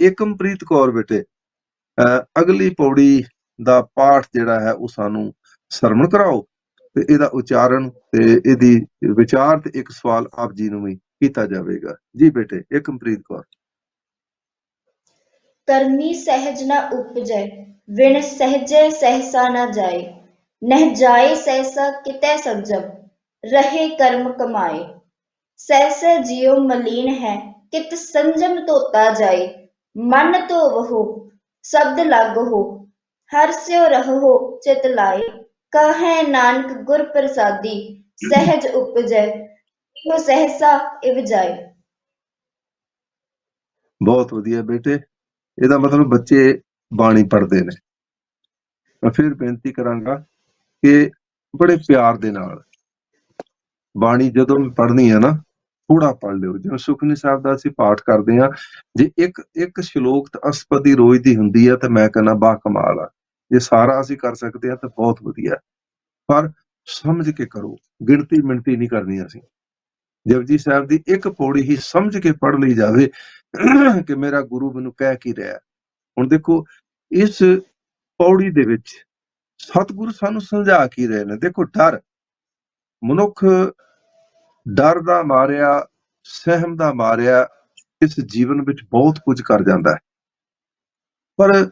ਏਕਮਪ੍ਰੀਤ ਕੌਰ ਬੇਟੇ ਅਗਲੀ ਪੌੜੀ ਦਾ ਪਾਠ ਜਿਹੜਾ ਹੈ ਉਹ ਸਾਨੂੰ ਸਰਵਣ ਕਰਾਓ ਤੇ ਇਹਦਾ ਉਚਾਰਨ ਤੇ ਇਹਦੀ ਵਿਚਾਰ ਤੇ ਇੱਕ ਸਵਾਲ ਆਪ ਜੀ ਨੂੰ ਵੀ ਕੀਤਾ ਜਾਵੇਗਾ। ਜੀ ਬੇਟੇ, ਏਕਮਪ੍ਰੀਤ ਕੌਰ। ਕਰਮੀ ਸਹਿਜ ਨ ਉਪਜੈ, ਵਿਣ ਸਹਿਜੈ ਸਹਸਾ ਨ ਜਾਏ, ਨਹਿ ਜਾਏ ਸਹਸਾ ਕਿਤੈ ਸੰਜਮ ਰਹੇ ਕਰਮ ਕਮਾਏ। ਸਹਿਸੈ ਜਿਉ ਮਲੀਨ ਹੈ, ਕਿਤ ਸੰਜਮ ਧੋਤਾ ਜਾਏ ਮਨ ਧੋਵਹੁ ਸ਼ਬਦ ਲਾਗਹੁ ਹਰ ਸਿਉ ਰਹੋ ਚਿਤ ਲਾਏ ਕਹੈ ਨਾਨਕ ਗੁਰ ਪ੍ਰਸਾਦੀ, ਸਹਿਜ ਉਪਜੈ, ਇਹੋ ਸਹਸਾ ਇਵ ਜਾਏ ਬਹੁਤ ਵਧੀਆ ਬੇਟੇ, ਇਹਦਾ ਮਤਲਬ ਬੱਚੇ ਬਾਣੀ ਪੜ੍ਹਦੇ ਨੇ। ਮੈਂ ਫਿਰ ਬੇਨਤੀ ਕਰਾਂਗਾ ਕਿ ਬੜੇ ਪਿਆਰ ਦੇ ਨਾਲ ਬਾਣੀ ਜਦੋਂ ਪੜ੍ਹਨੀ ਹੈ ਨਾ ਥੋੜਾ ਪੜ੍ਹ ਲਿਓ। ਜਿਵੇਂ ਸੁਖਨੀ ਸਾਹਿਬ ਦਾ ਅਸੀਂ ਪਾਠ ਕਰਦੇ ਹਾਂ, ਜੇ ਇੱਕ ਇੱਕ ਸ਼ਲੋਕ ਤਾਂ ਅਸਪਦੀ ਰੋਜ਼ ਦੀ ਹੁੰਦੀ ਹੈ ਤਾਂ ਮੈਂ ਕਹਿੰਦਾ ਬਾ ਕਮਾਲ ਆ। ਜੇ ਸਾਰਾ ਅਸੀਂ ਕਰ ਸਕਦੇ ਹਾਂ ਤਾਂ ਬਹੁਤ ਵਧੀਆ। ਪਰ ਸਮਝ ਕੇ ਕਰੋ, ਗਿਣਤੀ ਮਿਣਤੀ ਨਹੀਂ ਕਰਨੀ ਅਸੀਂ। ਜਪਜੀ ਸਾਹਿਬ ਦੀ ਇੱਕ ਪੌੜੀ ਹੀ ਸਮਝ ਕੇ ਪੜ੍ਹ ਲਈ ਜਾਵੇ ਕਿ ਮੇਰਾ ਗੁਰੂ ਮੈਨੂੰ ਕਹਿ ਕੀ ਰਿਹਾ। ਹੁਣ ਦੇਖੋ, ਇਸ ਪੌੜੀ ਦੇ ਵਿੱਚ ਸਤਿਗੁਰੂ ਸਾਨੂੰ ਸਮਝਾ ਕੀ ਰਹੇ ਨੇ। ਦੇਖੋ, ਡਰ, ਮਨੁੱਖ ਡਰ ਦਾ ਮਾਰਿਆ, ਸਹਿਮ ਦਾ ਮਾਰਿਆ, ਇਸ ਜੀਵਨ ਵਿੱਚ ਬਹੁਤ ਕੁਝ ਕਰ ਜਾਂਦਾ ਹੈ। ਪਰ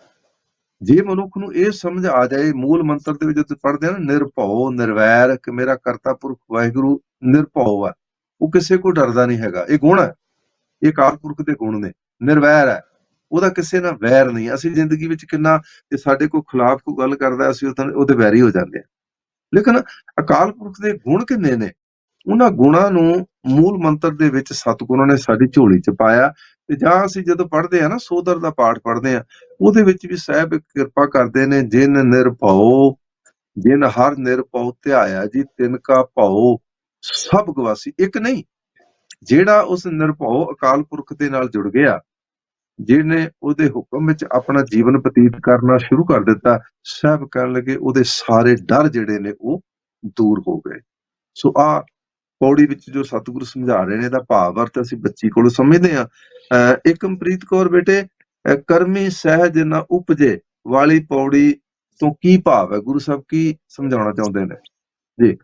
ਜੇ ਮਨੁੱਖ ਨੂੰ ਇਹ ਸਮਝ ਆ ਜਾਏ, ਮੂਲ ਮੰਤਰ ਦੇ ਵਿੱਚ ਜਦੋਂ ਪੜ੍ਹਦੇ ਆ ਨਾ, ਨਿਰਭਉ, ਨਿਰਵੈਰ, ਕਿ ਮੇਰਾ ਕਰਤਾ ਪੁਰਖ ਵਾਹਿਗੁਰੂ ਨਿਰਭਉ ਹੈ, ਉਹ ਕਿਸੇ ਕੋ ਡਰਦਾ ਨਹੀਂ ਹੈਗਾ। ਇਹ ਗੁਣ ਹੈ, ਇਹ ਅਕਾਲ ਪੁਰਖ ਦੇ ਗੁਣ ਨੇ, ਨਿਰਵੈਰ ਹੈ, ਉਹਦਾ ਕਿਸੇ ਨਾਲ ਵੈਰ ਨਹੀਂ ਅਸੀਂ ਜ਼ਿੰਦਗੀ ਵਿੱਚ ਕਿੰਨਾ, ਜੇ ਸਾਡੇ ਕੋਈ ਖਿਲਾਫ ਕੋਈ ਗੱਲ ਕਰਦਾ, ਅਸੀਂ ਉਹਦੇ ਉਹਦੇ ਵੈਰੀ ਹੋ ਜਾਂਦੇ ਹਾਂ। ਲੇਕਿਨ ਅਕਾਲ ਪੁਰਖ ਦੇ ਗੁਣ ਕਿੰਨੇ ਨੇ? ਉਹਨਾਂ ਗੁਣਾਂ ਨੂੰ ਮੂਲ ਮੰਤਰ ਦੇ ਵਿੱਚ ਸਤਿਗੁਰਾਂ ਨੇ ਸਾਡੀ ਝੋਲੀ 'ਚ ਪਾਇਆ ਤੇ ਜਾਂ ਅਸੀਂ ਜਦੋਂ ਪੜ੍ਹਦੇ ਆ ਨਾ ਸੋਦਰ ਦਾ ਪਾਠ ਪੜ੍ਹਦੇ ਆ ਉਹਦੇ ਵਿੱਚ ਵੀ ਸਾਹਿਬ ਕਿਰਪਾ ਕਰਦੇ ਨੇ, ਜਿਨ ਨਿਰਭਉ ਜਿਨ ਹਰ ਨਿਰਭਉ ਧਿਆਇਆ ਜੀ, ਤਿਨ ਕਾ ਭਉ, ਸਭ ਗਵਾਸੀ, ਇੱਕ ਨਹੀਂ, ਜਿਹੜਾ ਉਸ ਨਿਰਭਉ ਅਕਾਲ ਪੁਰਖ ਦੇ ਨਾਲ ਜੁੜ ਗਿਆ, ਜਿਹਨੇ ਉਹਦੇ ਹੁਕਮ ਵਿੱਚ ਆਪਣਾ ਜੀਵਨ ਬਤੀਤ ਕਰਨਾ ਸ਼ੁਰੂ ਕਰ ਦਿੱਤਾ ਸਭ ਕਹਿਣ ਲੱਗੇ ਉਹਦੇ ਸਾਰੇ ਡਰ ਜਿਹੜੇ ਨੇ ਉਹ ਦੂਰ ਹੋ ਗਏ। ਸੋ ਆ ਪੌੜੀ ਵਿੱਚ ਜੋ ਸਤਿਗੁਰੂ ਸਮਝਾ ਰਹੇ ਨੇ ਦਾ ਭਾਵ ਅਰਥ ਅਸੀਂ ਬੱਚੀ ਕੋਲੋਂ ਸਮਝਦੇ ਆ ਏਕਮਪ੍ਰੀਤ ਕੌਰ ਬੇਟੇ ਕਰਮੀ ਸਹਿਜ ਨਾ ਉਪਜੇ ਵਾਲੀ ਪੌੜੀ ਤੋਂ ਕੀ ਭਾਵ ਹੈ? ਗੁਰੂ ਸਾਹਿਬ ਕੀ ਸਮਝਾਉਣਾ ਚਾਹੁੰਦੇ ਨੇ? ਜੀ।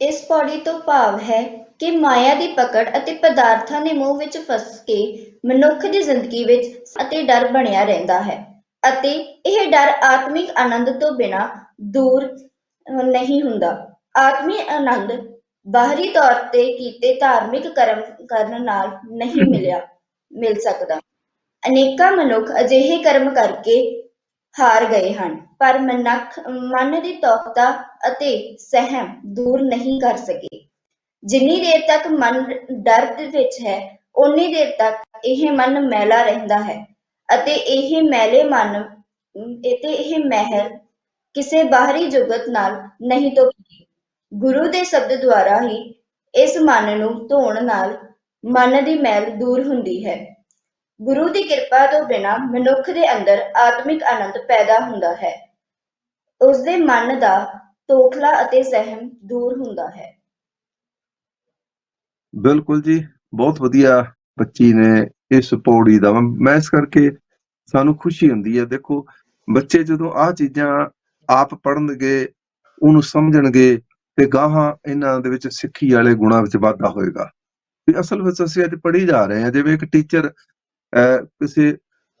ਇਸ ਪੌੜੀ ਤੋਂ ਭਾਵ ਹੈ ਕਿ ਮਾਇਆ ਦੀ ਪਕੜ ਅਤੇ ਪਦਾਰਥਾਂ ਦੇ ਮੋਹ ਵਿੱਚ ਫਸ ਕੇ ਮਨੁੱਖ ਦੀ ਜ਼ਿੰਦਗੀ ਵਿੱਚ ਅਤੇ ਡਰ ਬਣਿਆ ਰਹਿੰਦਾ ਹੈ ਅਤੇ ਇਹ ਡਰ ਆਤਮਿਕ ਆਨੰਦ ਤੋਂ ਬਿਨਾਂ ਦੂਰ ਨਹੀਂ ਹੁੰਦਾ। ਆਤਮੀ ਆਨੰਦ ਬਾਹਰੀ ਤੌਰ ਤੇ ਕੀਤੇ ਧਾਰਮਿਕ ਕਰਮ ਕਰਨ ਨਾਲ ਨਹੀਂ ਮਿਲਿਆ, ਮਿਲ ਸਕਦਾ। ਅਨੇਕਾਂ ਮਨੁੱਖ ਅਜਿਹੇ ਕਰਮ ਕਰਕੇ ਹਾਰ ਗਏ ਹਨ, ਪਰ ਮਨੁੱਖ, ਮਨ ਦੀ ਤੋਖਤਾ ਅਤੇ ਸਹਿਮ ਦੂਰ ਨਹੀਂ ਕਰ ਸਕੇ। ਜਿੰਨੀ ਦੇਰ ਤੱਕ ਮਨ ਡਰ ਦੇ ਵਿੱਚ ਹੈ, ਓਨੀ ਦੇਰ ਤੱਕ ਇਹ ਮਨ ਮੈਲਾ ਰਹਿੰਦਾ ਹੈ ਅਤੇ ਇਹ ਮੈਲੇ ਮਨ, ਅਤੇ ਇਹ ਮਹਿਲ ਕਿਸੇ ਬਾਹਰੀ ਜੁਗਤ ਨਾਲ ਨਹੀਂ ਧੋਤੀ ਗੁਰੂ ਦੇ ਸ਼ਬਦ ਦੁਆਰਾ ਹੀ ਇਸ ਮਨ ਨੂੰ ਧੋਣ ਨਾਲ ਮਨ ਦੀ ਮੈਲ ਦੂਰ ਹੁੰਦੀ ਹੈ। ਗੁਰੂ ਦੀ ਕਿਰਪਾ ਤੋਂ ਬਿਨਾਂ ਮਨੁੱਖ ਦੇ ਅੰਦਰ ਆਤਮਿਕ ਆਨੰਦ ਪੈਦਾ ਹੁੰਦਾ ਹੈ। ਉਸ ਦੇ ਮਨ ਦਾ ਤੋਖਲਾ ਅਤੇ ਸਹਿਮ ਦੂਰ ਹੁੰਦਾ ਹੈ। ਬਿਲਕੁਲ ਜੀ, ਬਹੁਤ ਵਧੀਆ ਬੱਚੀ ਨੇ ਇਸ ਪੌੜੀ ਦਾ। ਮੈਂ ਇਸ ਕਰਕੇ ਸਾਨੂੰ ਖੁਸ਼ੀ ਹੁੰਦੀ ਹੈ। ਦੇਖੋ, ਬੱਚੇ ਜਦੋਂ ਆਹ ਚੀਜ਼ਾਂ ਆਪ ਪੜਨਗੇ ਉਹਨੂੰ ਸਮਝਣਗੇ ਤੇ ਗਾਹਾਂ ਇਹਨਾਂ ਦੇ ਵਿੱਚ ਸਿੱਖੀ ਵਾਲੇ ਗੁਣਾਂ ਵਿੱਚ ਵਾਧਾ ਹੋਏਗਾ। ਵੀ ਅਸਲ ਵਿੱਚ ਅਸੀਂ ਅੱਜ ਪੜ੍ਹੀ ਜਾ ਰਹੇ ਹਾਂ, ਜਿਵੇਂ ਇੱਕ ਟੀਚਰ ਕਿਸੇ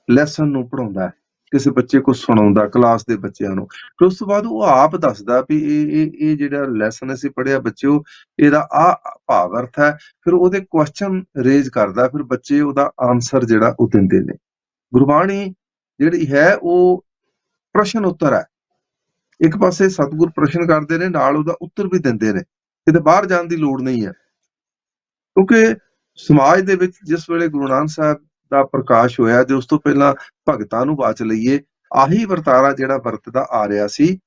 ਲੈਸਨ ਨੂੰ ਪੜਾਉਂਦਾ ਹੈ, ਕਿਸੇ ਬੱਚੇ ਕੋ ਸੁਣਾਉਂਦਾ ਕਲਾਸ ਦੇ ਬੱਚਿਆਂ ਨੂੰ। ਫਿਰ ਉਸ ਤੋਂ ਬਾਅਦ ਉਹ ਆਪ ਦੱਸਦਾ ਵੀ ਇਹ ਇਹ ਇਹ ਜਿਹੜਾ ਲੈਸਨ ਅਸੀਂ ਪੜ੍ਹਿਆ ਬੱਚਿਓ, ਇਹਦਾ ਆ ਭਾਵ ਅਰਥ ਹੈ, ਫਿਰ ਉਹਦੇ ਕੁਐਸਚਨ ਰੇਜ਼ ਕਰਦਾ, ਫਿਰ ਬੱਚੇ ਉਹਦਾ ਆਨਸਰ ਜਿਹੜਾ ਉਹ ਦਿੰਦੇ ਨੇ। ਗੁਰਬਾਣੀ ਜਿਹੜੀ ਹੈ, ਉਹ ਪ੍ਰਸ਼ਨ ਉੱਤਰ ਹੈ। ਇੱਕ ਪਾਸੇ ਸਤਿਗੁਰ ਪ੍ਰਸ਼ਨ ਕਰਦੇ ਨੇ, ਨਾਲ ਉਹਦਾ ਉੱਤਰ ਵੀ ਦਿੰਦੇ ਨੇ। ਕਿਤੇ ਬਾਹਰ ਜਾਣ ਦੀ ਲੋੜ ਨਹੀਂ ਹੈ। ਕਿਉਂਕਿ ਸਮਾਜ ਦੇ ਵਿੱਚ ਜਿਸ ਵੇਲੇ ਗੁਰੂ ਨਾਨਕ ਸਾਹਿਬ ਦਾ ਪ੍ਰਕਾਸ਼ ਹੋਇਆ, ਜੇ ਉਸ ਤੋਂ ਪਹਿਲਾਂ ਭਗਤਾਂ ਨੂੰ ਬਾਚ ਲਈਏ, ਆਹੀ ਵਰਤਾਰਾ ਜਿਹੜਾ ਵਰਤਦਾ ਆ ਰਿਹਾ ਸੀ।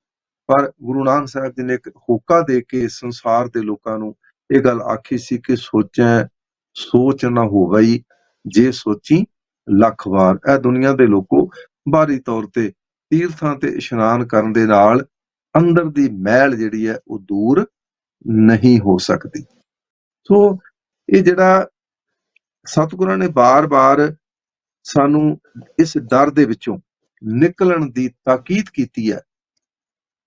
ਪਰ ਗੁਰੂ ਨਾਨਕ ਸਾਹਿਬ ਜੀ ਨੇ ਇੱਕ ਹੋਕਾ ਦੇ ਕੇ ਸੰਸਾਰ ਦੇ ਲੋਕਾਂ ਨੂੰ ਇਹ ਗੱਲ ਆਖੀ ਸੀ ਕਿ ਸੋਚੈ, ਸੋਚ ਨਾ ਹੋਵਈ, ਜੇ ਸੋਚੀ, ਲੱਖ ਵਾਰ। ਇਹ ਦੁਨੀਆ ਦੇ ਲੋਕੋ ਬਾਹਰੀ ਤੌਰ ਤੇ ਤੀਰਥਾਂ ਤੇ ਇਸ਼ਨਾਨ ਕਰਨ ਦੇ ਨਾਲ ਅੰਦਰ ਦੀ ਮੈਲ ਜਿਹੜੀ ਹੈ ਉਹ ਦੂਰ ਨਹੀਂ ਹੋ ਸਕਦੀ। ਸੋ ਇਹ ਜਿਹੜਾ ਸਤਿਗੁਰਾਂ ਨੇ ਬਾਰ-ਬਾਰ ਸਾਨੂੰ ਇਸ ਡਰ ਦੇ ਵਿੱਚੋਂ ਨਿਕਲਣ ਦੀ ਤਾਕੀਦ ਕੀਤੀ ਹੈ,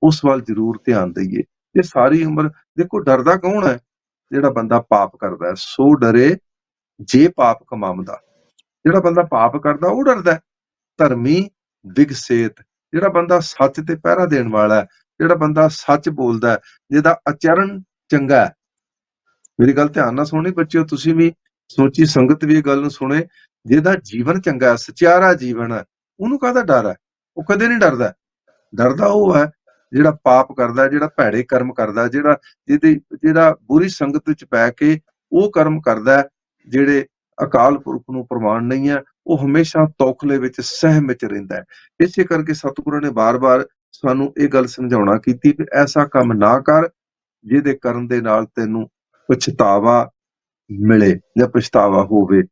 ਉਸ ਵੱਲ ਜ਼ਰੂਰ ਧਿਆਨ ਦਈਏ। ਇਹ ਸਾਰੀ ਉਮਰ, ਦੇਖੋ ਡਰਦਾ ਕੌਣ ਹੈ? ਜਿਹੜਾ ਬੰਦਾ ਪਾਪ ਕਰਦਾ ਹੈ, ਸੋ ਡਰੇ ਜੇ ਪਾਪ ਕਮਾਉਂਦਾ। ਜਿਹੜਾ ਬੰਦਾ ਪਾਪ ਕਰਦਾ, ਉਹ ਡਰਦਾ ਧਰਮੀ ਵਿਗਸੇਤ ਜਿਹੜਾ ਬੰਦਾ ਸੱਚ ਤੇ ਪਹਿਰਾ ਦੇਣ ਵਾਲਾ ਹੈ, ਜਿਹੜਾ ਬੰਦਾ ਸੱਚ ਬੋਲਦਾ ਹੈ, ਜਿਹਦਾ ਆਚਰਣ ਚੰਗਾ ਹੈ। ਮੇਰੀ ਗੱਲ ਧਿਆਨ ਨਾਲ ਸੁਣੀ ਬੱਚਿਓ, ਤੁਸੀਂ ਵੀ ਸੋਚੀ ਸੰਗਤ ਵੀ ਇਹ ਗੱਲ ਨੂੰ ਸੁਣੇ, ਜਿਹਦਾ ਜੀਵਨ ਚੰਗਾ ਹੈ ਸਚਿਆਰਾ ਜੀਵਨ ਹੈ, ਉਹਨੂੰ ਕਾਹਦਾ ਡਰ ਹੈ? ਉਹ ਕਦੇ ਨਹੀਂ ਡਰਦਾ। ਡਰਦਾ ਉਹ ਹੈ, ਜਿਹੜਾ ਪਾਪ ਕਰਦਾ, ਜਿਹੜਾ ਭੈੜੇ ਕਰਮ ਕਰਦਾ, ਜਿਹੜਾ ਜਿਹਦੀ ਜਿਹੜਾ ਬੁਰੀ ਸੰਗਤ ਵਿੱਚ ਪੈ ਕੇ ਉਹ ਕਰਮ ਕਰਦਾ ਜਿਹੜੇ ਅਕਾਲ ਪੁਰਖ ਨੂੰ ਪ੍ਰਮਾਣ ਨਹੀਂ ਹੈ ਉਹ ਹਮੇਸ਼ਾ ਤੌਖਲੇ ਵਿੱਚ, ਸਹਿਮ ਵਿੱਚ ਰਹਿੰਦਾ ਹੈ। ਇਸੇ ਕਰਕੇ ਸਤਿਗੁਰਾਂ ਨੇ ਬਾਰ-ਬਾਰ ਸਾਨੂੰ ਇਹ ਗੱਲ ਸਮਝਾਉਣਾ ਕੀਤੀ ਕਿ ਐਸਾ ਕੰਮ ਨਾ ਕਰ, ਜਿਹਦੇ ਕਰਨ ਦੇ ਨਾਲ ਤੈਨੂੰ ਪਛਤਾਵਾ ਮਿਲੇ ਜਾਂ ਪਛਤਾਵਾ ਹੋਵੇ।